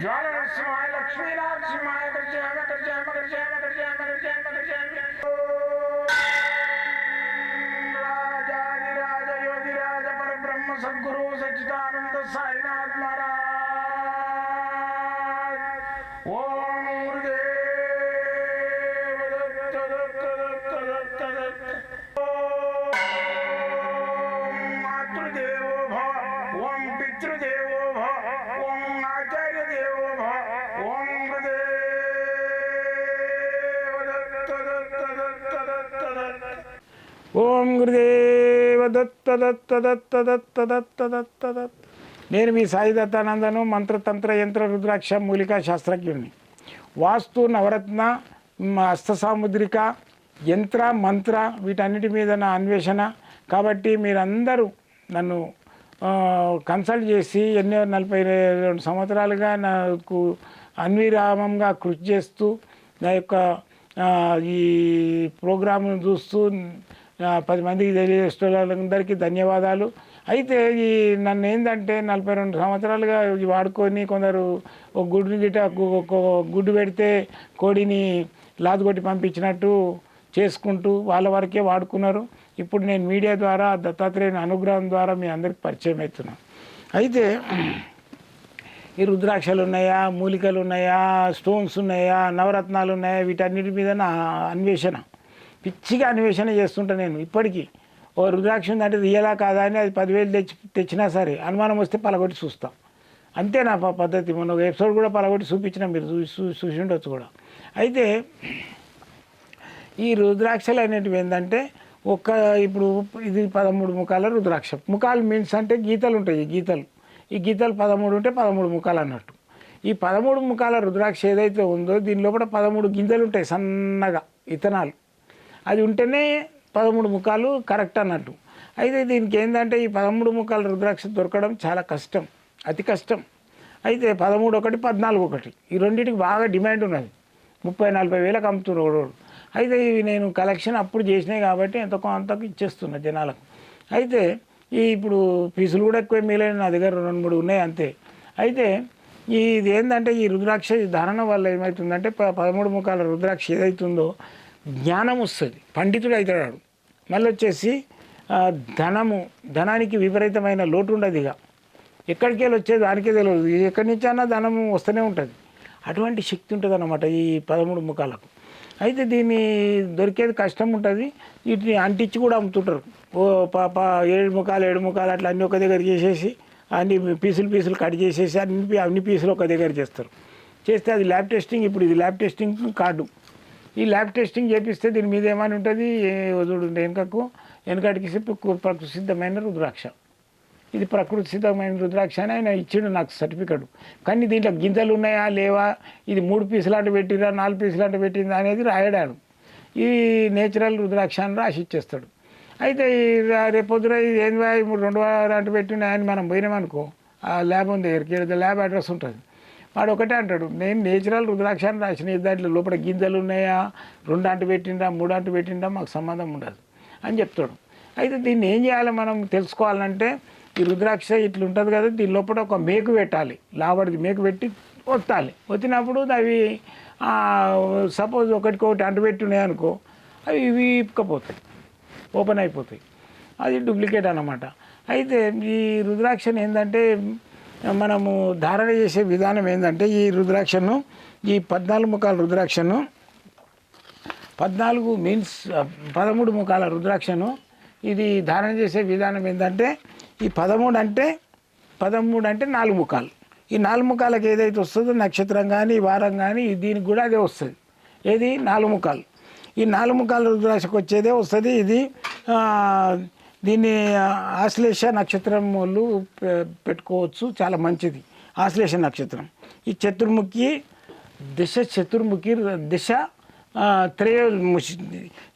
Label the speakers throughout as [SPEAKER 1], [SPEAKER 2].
[SPEAKER 1] జ్వాల నరసింహాయ లక్ష్మీనరసింహాయ గర్జయామ గర్జయామ గర్జయామ గర్జయామ గర్జయామ గర్జయామ
[SPEAKER 2] ఓం గురుదేవ దత్త దత్త దత్త దత్త దత్త దత్త దత్త. నేను మీ సాయి దత్తానందను మంత్రతంత్ర యంత్ర రుద్రాక్ష మూలికా శాస్త్రజ్ఞుడిని. వాస్తు నవరత్న హస్తసాముద్రిక యంత్ర మంత్ర వీటన్నిటి మీద నా అన్వేషణ. కాబట్టి మీరందరూ నన్ను కన్సల్ట్ చేసి ఎన్నో నలభై రెండు సంవత్సరాలుగా నాకు అన్విరామంగా కృషి చేస్తూ నా యొక్క ఈ ప్రోగ్రామ్ను చూస్తూ పది మందికి తెలియజేస్తున్నందరికీ ధన్యవాదాలు. అయితే ఈ నన్ను ఏంటంటే నలభై రెండు సంవత్సరాలుగా వాడుకొని కొందరు ఒక గుడ్డు గిట ఒక గుడ్డు పెడితే కోడిని లాదుగొట్టి పంపించినట్టు చేసుకుంటూ వాళ్ళ వరకే వాడుకున్నారు. ఇప్పుడు నేను మీడియా ద్వారా దత్తాత్రేయుని అనుగ్రహం ద్వారా మీ అందరికి పరిచయం అవుతున్నాను. అయితే ఈ రుద్రాక్షలు ఉన్నాయా మూలికలు ఉన్నాయా స్టోన్స్ ఉన్నాయా నవరత్నాలు ఉన్నాయా వీటన్నిటి మీద నా అన్వేషణ. పిచ్చిగా అన్వేషణ చేస్తుంటా నేను ఇప్పటికీ. ఓ రుద్రాక్ష ఉందంటే రియలా కాదా అని అది పదివేలు తెచ్చి తెచ్చినా సరే అనుమానం వస్తే పలగొట్టి చూస్తాం. అంతే నా పద్ధతి? మొన్న ఒక ఎపిసోడ్ కూడా పలగొట్టి చూపించిన మీరు చూసి చూసి ఉండొచ్చు కూడా. అయితే ఈ రుద్రాక్షలు అనేటివి ఏంటంటే ఒక్క ఇప్పుడు ఇది పదమూడు ముఖాల రుద్రాక్ష. ముఖాలు మీన్స్ అంటే గీతలు ఉంటాయి ఈ గీతలు. ఈ గీతలు పదమూడు ఉంటే పదమూడు ముఖాలు అన్నట్టు. ఈ పదమూడు ముఖాల రుద్రాక్ష ఏదైతే ఉందో దీని లోపల పదమూడు గింజలు ఉంటాయి సన్నగా ఇతనాలు అది ఉంటేనే పదమూడు ముఖాలు కరెక్ట్ అన్నట్టు. అయితే దీనికి ఏంటంటే ఈ పదమూడు ముఖాలు రుద్రాక్ష దొరకడం చాలా కష్టం అతి కష్టం. అయితే పదమూడు ఒకటి పద్నాలుగు ఒకటి ఈ రెండింటికి బాగా డిమాండ్ ఉన్నది. ముప్పై నలభై వేలకు అమ్ముతున్నారు అయితే ఇవి నేను కలెక్షన్ అప్పుడు చేసినాయి కాబట్టి ఎంత కొంతకు ఇచ్చేస్తున్నా జనాలకు. అయితే ఈ ఇప్పుడు పీసులు కూడా ఎక్కువ మిగిలిన నా దగ్గర రెండు మూడు ఉన్నాయి అంతే. అయితే ఇది ఏంటంటే ఈ రుద్రాక్ష ధారణ వల్ల ఏమవుతుందంటే ప- పదమూడు ముఖాల రుద్రాక్ష ఏదైతుందో జ్ఞానం వస్తుంది పండితుడు అవుతాడు మళ్ళీ వచ్చేసి ధనము ధనానికి విపరీతమైన లోటు ఉండదు ఇక. ఎక్కడికి వెళ్ళి వచ్చేది దానికే తెలియదు ఎక్కడి నుంచి అన్నా ధనము వస్తూనే ఉంటుంది. అటువంటి శక్తి ఉంటుంది అన్నమాట ఈ పదమూడు ముఖాలకు. అయితే దీన్ని దొరికేది కష్టం ఉంటుంది. వీటిని అంటించి కూడా అమ్ముతుంటారు. ఓ పాప ఏడు ముఖాలు ఏడు ముఖాలు అట్లా అన్నీ ఒక దగ్గర చేసేసి అన్ని పీసులు పీసులు కట్ చేసేసి అన్ని అన్ని పీసులు ఒక దగ్గర చేస్తారు. చేస్తే అది ల్యాబ్ టెస్టింగ్ ఇప్పుడు ఇది ల్యాబ్ టెస్టింగ్ కార్డు. ఈ ల్యాబ్ టెస్టింగ్ చేపిస్తే దీని మీద ఏమని ఉంటుంది? చూడు వెనుకకు? వెనుకటికి ప్రకృతి సిద్ధమైన రుద్రాక్ష. ఇది ప్రకృతి సిద్ధమైన రుద్రాక్ష అని ఆయన ఇచ్చిండు నాకు సర్టిఫికెట్. కానీ దీంట్లో గింజలు ఉన్నాయా? లేవా? ఇది మూడు పీసులాంటి పెట్టిరా? నాలుగు పీసులాంటి పెట్టిందా? అనేది రాయడాడు ఈ నేచురల్ రుద్రాక్ష అని రాసి ఇచ్చేస్తాడు. అయితే ఈ రేపొద్దున ఇది ఏంది వా, ఇప్పుడు రెండు లాంటి పెట్టినాయని మనం పోయినామనుకో ఆ ల్యాబ్ ఉంది దగ్గరికి. ల్యాబ్ అడ్రస్ ఉంటుంది. వాడు ఒకటే అంటాడు. నేను నేచురల్ రుద్రాక్షాన్ని రాసిన దాంట్లో లోపల గింజలు ఉన్నాయా? రెండు అంటు పెట్టిండా మూడు అంటు పెట్టిండా మాకు సంబంధం ఉండదు అని చెప్తాడు. అయితే దీన్ని ఏం చేయాలి మనం తెలుసుకోవాలంటే ఈ రుద్రాక్ష ఇట్లా ఉంటుంది కదా దీని లోపల ఒక మేకు పెట్టాలి. లావడిది మేకు పెట్టి ఒత్తాలి. ఒత్తినప్పుడు అవి సపోజ్ ఒకటికొకటి అంటుపెట్టి ఉన్నాయనుకో అవి ఇవి ఇప్పుకపోతాయి. ఓపెన్ అయిపోతాయి. అది డూప్లికేట్ అన్నమాట. అయితే ఈ రుద్రాక్షను ఏంటంటే మనము ధారణ చేసే విధానం ఏంటంటే ఈ రుద్రాక్షను ఈ పద్నాలుగు ముఖాల రుద్రాక్షను పద్నాలుగు మీన్స్ పదమూడు ముఖాల రుద్రాక్షను ఇది ధారణ చేసే విధానం ఏంటంటే ఈ పదమూడు అంటే పదమూడు అంటే నాలుగు ముఖాలు. ఈ నాలుగు ముఖాలకు ఏదైతే వస్తుందో నక్షత్రం కానీ వారం కానీ దీనికి కూడా అదే వస్తుంది. ఏది? నాలుగు ముఖాలు. ఈ నాలుగు ముఖాల రుద్రాక్షకు వచ్చేదే వస్తుంది. ఇది దీన్ని ఆశ్లేష నక్షత్రం వాళ్ళు పె- పెట్టుకోవచ్చు. చాలా మంచిది. ఆశ్లేష నక్షత్రం. ఈ చతుర్ముఖి దిశ చతుర్ముఖి దిశ త్రయోముషి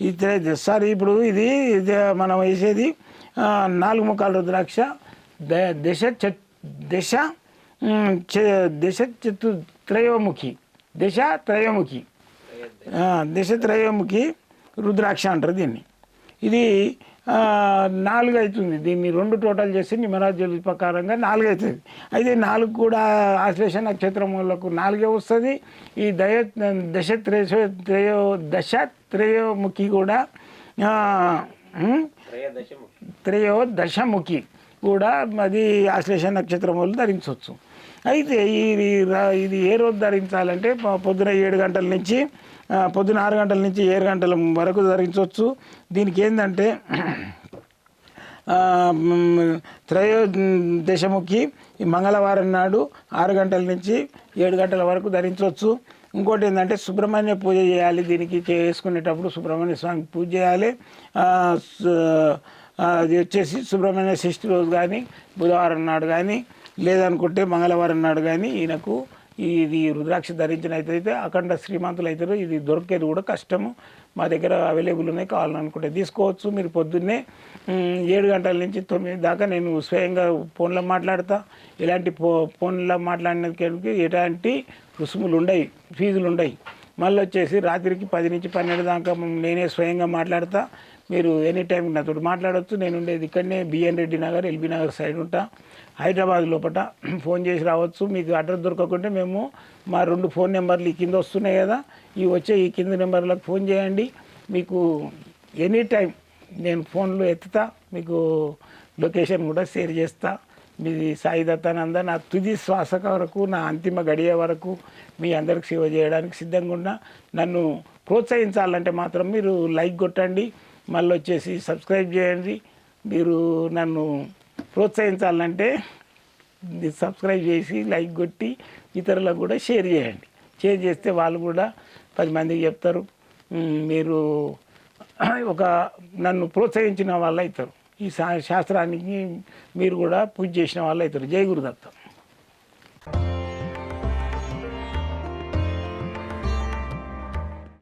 [SPEAKER 2] ఈ త్రయ సారీ ఇప్పుడు ఇది మనం వేసేది నాలుగు ముఖాల రుద్రాక్ష ద- దిశ చ చతు త్రయోముఖి. దిశ త్రయోముఖి. దిశ త్రయోముఖి రుద్రాక్ష అంటారు దీన్ని. ఇది నాలుగు అవుతుంది దీన్ని రెండు టోటల్ చేసి నిమరాజ్యుల ప్రకారంగా నాలుగు అవుతుంది అయితే నాలుగు కూడా ఆశ్లేష నక్షత్రం వాళ్ళకు నాలుగే వస్తుంది. ఈ దయ దశ త్రయో త్రయో దశ త్రయోముఖి కూడా ఆ, ఉమ్, త్రయో దశముఖి కూడా అది ఆశ్లేష నక్షత్రం వాళ్ళు ధరించవచ్చు. అయితే ఈ ఇది ఏ రోజు ధరించాలంటే పొద్దున ఏడు గంటల నుంచి పొద్దున ఆరు గంటల నుంచి ఏడు గంటల వరకు ధరించవచ్చు. దీనికి ఏంటంటే త్రయోదశముఖి మంగళవారం నాడు ఆరు గంటల నుంచి ఏడు గంటల వరకు ధరించవచ్చు. ఇంకోటి ఏంటంటే సుబ్రహ్మణ్య పూజ చేయాలి. దీనికి చేసుకునేటప్పుడు సుబ్రహ్మణ్య స్వామి పూజ చేయాలి. అది వచ్చేసి సుబ్రహ్మణ్య షష్ఠి రోజు కానీ బుధవారం నాడు కానీ లేదనుకుంటే మంగళవారం నాడు కానీ ఈయనకు ఇది రుద్రాక్ష ధరించినట్లయితే అఖండ శ్రీమంతులు అవుతారు ఇది దొరికేది కూడా కష్టము. మా దగ్గర అవైలబుల్ ఉన్నాయి కావాలనుకుంటే తీసుకోవచ్చు. మీరు పొద్దున్నే ఏడు గంటల నుంచి తొమ్మిది దాకా నేను స్వయంగా ఫోన్లో మాట్లాడతా. ఇలాంటి ఫో ఫోన్లో మాట్లాడినకి ఎలాంటి రుసుములు ఉండవు ఫీజులు ఉండవు మళ్ళీ వచ్చేసి రాత్రికి పది నుంచి పన్నెండు దాకా నేనే స్వయంగా మాట్లాడతా. మీరు ఎనీ టైం నాతో మాట్లాడవచ్చు నేను ఉండేది ఇక్కడనే BN Reddy Nagar LB Nagar side ఉంటా. హైదరాబాద్ లోపల ఫోన్ చేసి రావచ్చు. మీకు అడ్రస్ దొరకకుంటే మేము మా రెండు ఫోన్ నెంబర్లు ఈ కింద వస్తున్నాయి కదా. ఈ వచ్చే ఈ కింద నెంబర్లకు ఫోన్ చేయండి. మీకు ఎనీ టైం నేను ఫోన్లో ఎత్తుతా. మీకు లొకేషన్ కూడా షేర్ చేస్తా. మీది సాయి దత్తానంద నా తుది శ్వాస వరకు నా అంతిమ గడియ వరకు మీ అందరికి సేవ చేయడానికి సిద్ధంగా ఉన్నా. నన్ను ప్రోత్సహించాలంటే మాత్రం మీరు లైక్ కొట్టండి. మళ్ళీ వచ్చేసి సబ్స్క్రైబ్ చేయండి. మీరు నన్ను ప్రోత్సహించాలంటే సబ్స్క్రైబ్ చేసి లైక్ కొట్టి ఇతరులకు కూడా షేర్ చేయండి. షేర్ చేస్తే వాళ్ళు కూడా పది మందికి చెప్తారు. మీరు ఒక నన్ను ప్రోత్సహించిన వాళ్ళు అవుతారు ఈ శా- శాస్త్రానికి మీరు కూడా పూజ చేసిన వాళ్ళు అవుతారు జై గురుదత్తం.